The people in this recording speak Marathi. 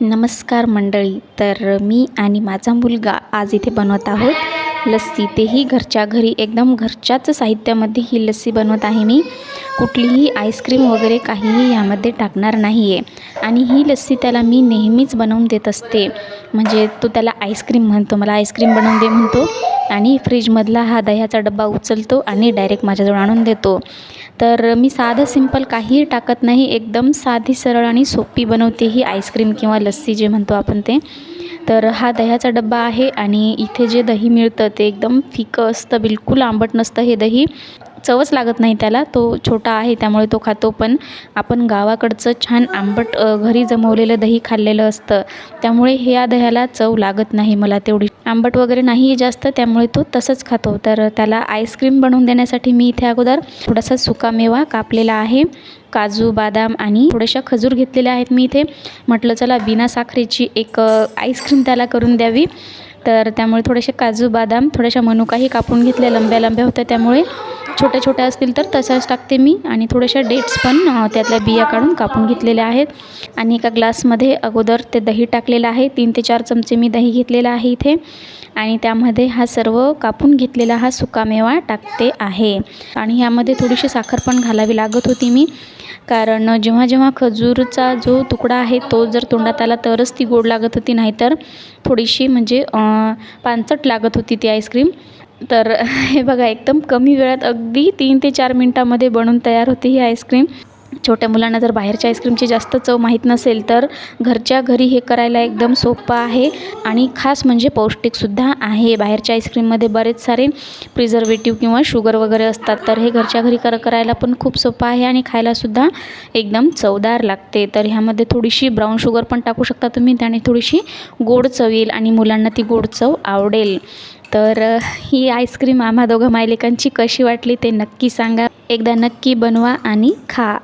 नमस्कार मंडळी तर मी आणि माझा मुलगा आज इथे बनवत आहोत लस्सी. तेही घरच्या घरी एकदम घरच्याच साहित्यामध्ये ही लस्सी बनवत आहे मी. कुठलीही आईस्क्रीम वगैरे काहीही यामध्ये टाकणार नाही आहे आणि ही लस्सी त्याला मी नेहमीच बनवून देत असते. म्हणजे तो त्याला आईस्क्रीम म्हणतो मला आईस्क्रीम बनवून दे म्हणतो. आणि फ्रीजमधला हा दह्याचा डब्बा उचलतो आणि डायरेक्ट माझ्याजवळ आणून देतो. तर मी साधं सिंपल काहीही टाकत नाही. एकदम साधी सरळ आणि सोपी बनवते ही आईस्क्रीम किंवा लस्सी जे म्हणतो आपण ते. तर हा दह्याचा डब्बा आहे आणि इथे जे दही मिळतं ते एकदम फिकं असतं बिलकुल आंबट नसतं हे दही. चवच लागत नाही त्याला. तो छोटा आहे त्यामुळे तो खातो. पण आपण गावाकडचं छान आंबट घरी जमवलेलं दही खाल्लेलं असतं. त्यामुळे ह्या दह्याला चव लागत नाही मला तेवढी. आंबट वगैरे नाही आहे जास्त त्यामुळे तो तसंच खातो. तर त्याला आईस्क्रीम बनवून देण्यासाठी मी इथे अगोदर थोडासा सुकामेवा कापलेला आहे. काजू बदाम आणि थोड्याशा खजूर घेतलेल्या आहेत मी इथे. म्हटलं चला बिना साखरेची एक आईस्क्रीम त्याला करून द्यावी. तर त्यामुळे थोडेसे काजू बदाम थोड्याशा मनुकाही कापून घेतल्या लंब्या लंब्या होत्या त्यामुळे छोट्या छोट्या असतील तर तशाच टाकते मी. आणि थोड्याशा डेट्स पण त्यातल्या बिया काढून कापून घेतलेल्या आहेत. आणि एका ग्लासमध्ये अगोदर ते दही टाकलेलं आहे. तीन ते चार चमचे मी दही घेतलेलं आहे इथे. आणि त्यामध्ये हा सर्व कापून घेतलेला हा सुकामेवा टाकते आहे. आणि ह्यामध्ये थोडीशी साखर पण घालावी लागत होती मी. कारण जेव्हा जेव्हा खजूरचा जो तुकडा आहे तो जर तोंडात आला तरच ती गोड लागत होती. नाहीतर थोडीशी म्हणजे अं, पानचट लागत होती ती आईस्क्रीम तर हे बघा एकदम कमी वेळात अगदी तीन ते चार मिनटामध्ये बनून तयार होते ही आईस्क्रीम. छोट्या मुलांना जर बाहेरच्या आईस्क्रीमची जास्त चव माहीत नसेल तर घरच्या घरी हे करायला एकदम सोपं आहे आणि खास म्हणजे पौष्टिकसुद्धा आहे. बाहेरच्या आईस्क्रीममध्ये बरेच सारे प्रिझर्वेटिव्ह किंवा शुगर वगैरे असतात तर हे घरच्या घरी कर करायला पण खूप सोपं आहे आणि खायलासुद्धा एकदम चवदार लागते. तर ह्यामध्ये थोडीशी ब्राऊन शुगर पण टाकू शकता तुम्ही त्याने थोडीशी गोड चव येईल आणि मुलांना ती गोड चव आवडेल. तर ही आईस्क्रीम आम्हा दोघं मायलेकांची कशी वाटली ते नक्की सांगा. एकदा नक्की बनवा आणि खा.